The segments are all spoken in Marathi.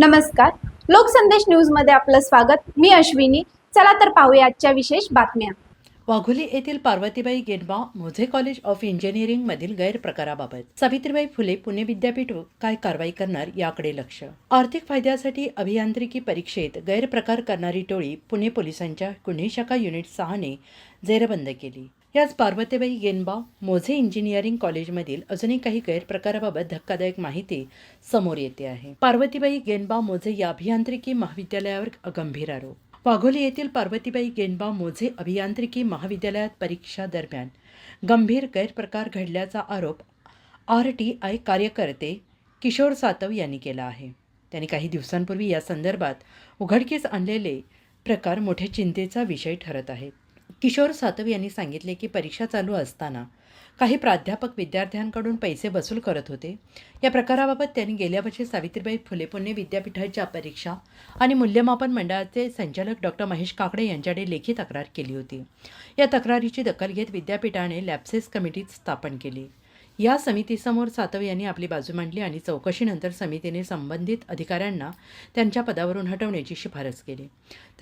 नमस्कार. लोकसंदेश न्यूजमध्ये आपलं स्वागत. मी अश्विनी. चला तर पाहूया आजच्या विशेष बातम्या. वाघोली येथील पार्वतीबाई गेटबाव मोझे कॉलेज ऑफ इंजिनिअरिंगमधील गैरप्रकाराबाबत. सावित्रीबाई फुले पुणे विद्यापीठ काय कारवाई करणार याकडे लक्ष. आर्थिक फायद्यासाठी अभियांत्रिकी परीक्षेत गैरप्रकार करणारी टोळी पुणे पोलिसांच्या गुन्हे शाखा युनिट सहाने जेरबंद केली. याच पार्वतीबाई गेनबा मोझे इंजिनिअरिंग कॉलेजमधील अजूनही काही गैरप्रकाराबाबत धक्कादायक माहिती समोर येते आहे. पार्वतीबाई गेनबा मोझे या अभियांत्रिकी महाविद्यालयावर गंभीर आरोप. वाघोली येथील पार्वतीबाई गेनबा मोझे अभियांत्रिकी महाविद्यालयात परीक्षा दरम्यान गंभीर गैरप्रकार घडल्याचा आरोप आर टी आय कार्यकर्ते किशोर सातव यांनी केला आहे. त्यांनी काही दिवसांपूर्वी या संदर्भात उघडकीस आणलेले प्रकार मोठ्या चिंतेचा विषय ठरत आहेत. किशोर सातव यांनी सांगितले की परीक्षा चालू असताना काही प्राध्यापक विद्यार्थ्यांकडून पैसे वसूल करत होते. या प्रकाराबाबत त्यांनी गेल्या वर्षी सावित्रीबाई फुले पुणे विद्यापीठाच्या परीक्षा आणि मूल्यमापन मंडळाचे संचालक डॉक्टर महेश काकडे यांच्याकडे लेखी तक्रार केली होती. या तक्रारीची दखल घेत विद्यापीठाने लॅप्सेस कमिटी स्थापन केली. या समितीसमोर सातव यांनी आपली बाजू मांडली आणि चौकशीनंतर समितीने संबंधित अधिकाऱ्यांना त्यांच्या पदावरून हटवण्याची शिफारस केली.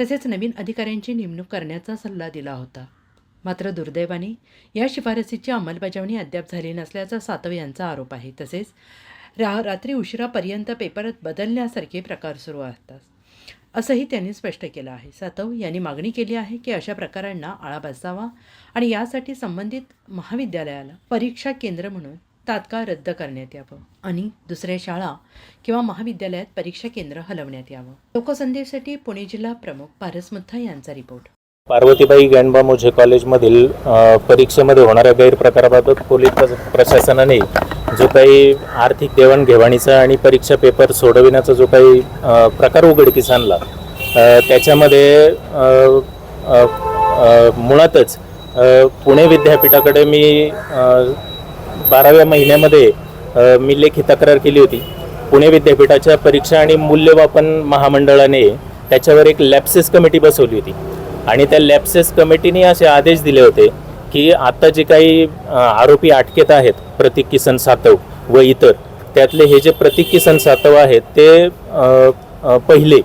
तसेच नवीन अधिकाऱ्यांची नेमणूक करण्याचा सल्ला दिला होता. मात्र दुर्दैवाने या शिफारसीची अंमलबजावणी अद्याप झाली नसल्याचा सातव यांचा आरोप आहे. तसेच रा रात्री उशिरापर्यंत पेपर बदलण्यासारखे प्रकार सुरू असतात. असंही त्यांनी स्पष्ट केलं आहे. सातव यांनी मागणी केली आहे की अशा प्रकारांना आळा बसावा आणि यासाठी संबंधित महाविद्यालयाला परीक्षा केंद्र म्हणून तात्काळ रद्द करण्यात यावं आणि दुसऱ्या शाळा किंवा महाविद्यालयात परीक्षा केंद्र हलवण्यात यावं. लोकसंदेशसाठी पुणे जिल्हा प्रमुख पारस मुथा यांचा रिपोर्ट. पार्वतीबाई गॅनबा मोझे कॉलेजमधील परीक्षेमध्ये होणाऱ्या गैरप्रकाराबाबत पोलीस प्रशासनाने जो काही आर्थिक देवाणघेवाणीचा आणि परीक्षा पेपर सोडविण्याचा जो काही प्रकार उघडकीस आणला त्याच्यामध्ये मुळातच पुणे विद्यापीठाकडे मी बाराव्या महिन्यामध्ये मी लेखी तक्रार केली होती. पुणे विद्यापीठाच्या परीक्षा आणि मूल्यमापन महामंडळाने त्याच्यावर एक लॅप्सेस कमिटी बसवली होती. आणि त्या लॅप्सेस कमिटीने असे आदेश दिले होते की आता जे काही आरोपी अटकेत आहेत प्रतीक किसन सातव व इतर त्यातले हे जे प्रतीक किसन सातव आहेत ते पहिले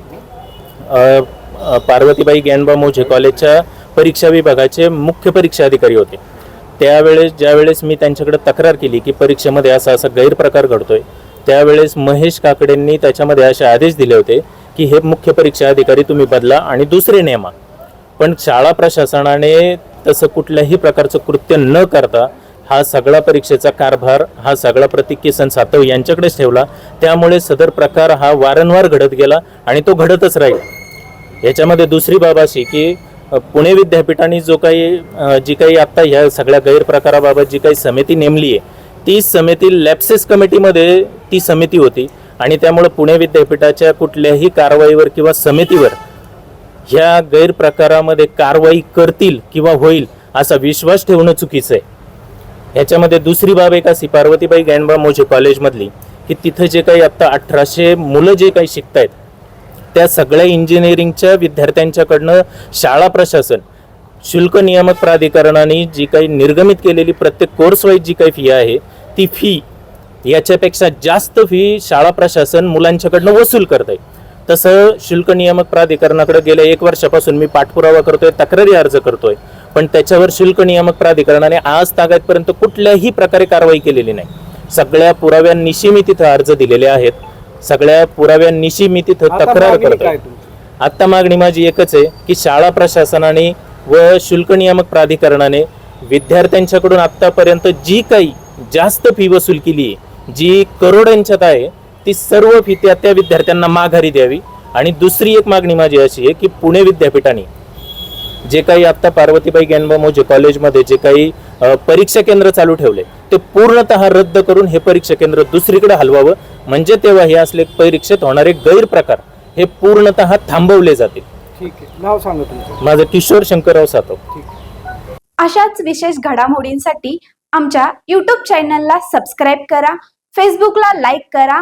पार्वतीबाई ज्ञानबा मोझे कॉलेजच्या परीक्षा विभागाचे मुख्य परीक्षा अधिकारी होते. त्यावेळेस ज्यावेळेस मी त्यांच्याकडे तक्रार केली की परीक्षेमध्ये असा असा गैरप्रकार घडतोय त्यावेळेस महेश काकडेंनी त्याच्यामध्ये असे आदेश दिले होते की हे मुख्य परीक्षा अधिकारी तुम्ही बदला आणि दुसरे नेमा. पण शाळा प्रशासनाने तसं कुठल्याही प्रकारचं कृत्य न करता हा सगळा परीक्षेचा कारभार हा सगळा प्रतीक किसन सातव यांच्याकडेच ठेवला. त्यामुळे सदर प्रकार हा वारंवार घडत गेला आणि तो घडतच राहील. याच्यामध्ये दुसरी बाब अशी की पुणे विद्यापीठाने जो काही जी काही आत्ता ह्या सगळ्या गैरप्रकाराबाबत जी काही समिती नेमली आहे ती समिती लॅप्सेस कमिटीमध्ये ती समिती होती. आणि त्यामुळे पुणे विद्यापीठाच्या कुठल्याही कारवाईवर किंवा समितीवर ह्या गैरप्रकारामध्ये कारवाई करतील किंवा होईल असा विश्वास ठेवणं चुकीचं आहे. ह्याच्यामध्ये दुसरी बाब एक अशी पार्वतीबाई गॅनबा मोजे कॉलेजमधली की तिथं जे काही आत्ता अठराशे मुलं जे काही शिकत आहेत त्या सगळ्या इंजिनिअरिंगच्या विद्यार्थ्यांच्याकडनं शाळा प्रशासन शुल्क नियामक प्राधिकरणाने जी काही निर्गमित केलेली प्रत्येक कोर्स वाईज जी काही फी आहे ती फी याच्यापेक्षा जास्त फी शाळा प्रशासन मुलांच्याकडनं वसूल करत आहे तसं शुल्क नियामक प्राधिकरणाकडे गेल्या एक वर्षापासून मी पाठपुरावा करतोय तक्रारी अर्ज करतोय. पण त्याच्यावर शुल्क नियामक प्राधिकरणाने आज तागायतपर्यंत कुठल्याही प्रकारे कारवाई केलेली नाही. सगळ्या पुराव्यांनिशी मी तिथं अर्ज दिलेले आहेत. सगळ्या पुराव्यांनिशी मी तिथं तक्रार करतोय? आत्ता मागणी माझी एकच आहे की शाळा प्रशासनाने व शुल्क नियामक प्राधिकरणाने विद्यार्थ्यांच्याकडून आत्तापर्यंत जी काही जास्त फी वसूल केली आहे जी करोडांच्यात आहे ती सर्व फी त्या त्या विद्यार्थ्यांना माघारी द्यावी. आणि दुसरी एक मागणी माझी अशी आहे की पुणे विद्यापीठाने जे काही आत्ता पार्वतीबाई ज्ञानबा मोजे कॉलेजमध्ये जे काही परीक्षा केंद्र चालू ठेवले ते पूर्णतः रद्द करून हे परीक्षा केंद्र दुसरीकडे हलवावं. म्हणजे तेव्हा हे असले परीक्षेत होणारे गैरप्रकार हे पूर्णतः थांबवले जातील. ठीक आहे. नाव सांगा तुमचं. माझं किशोर शंकरराव सातव. ठीक अशाच विशेष घडामोडींसाठी आमच्या यूट्यूब चॅनलला सबस्क्राईब करा फेसबुकला लाईक करा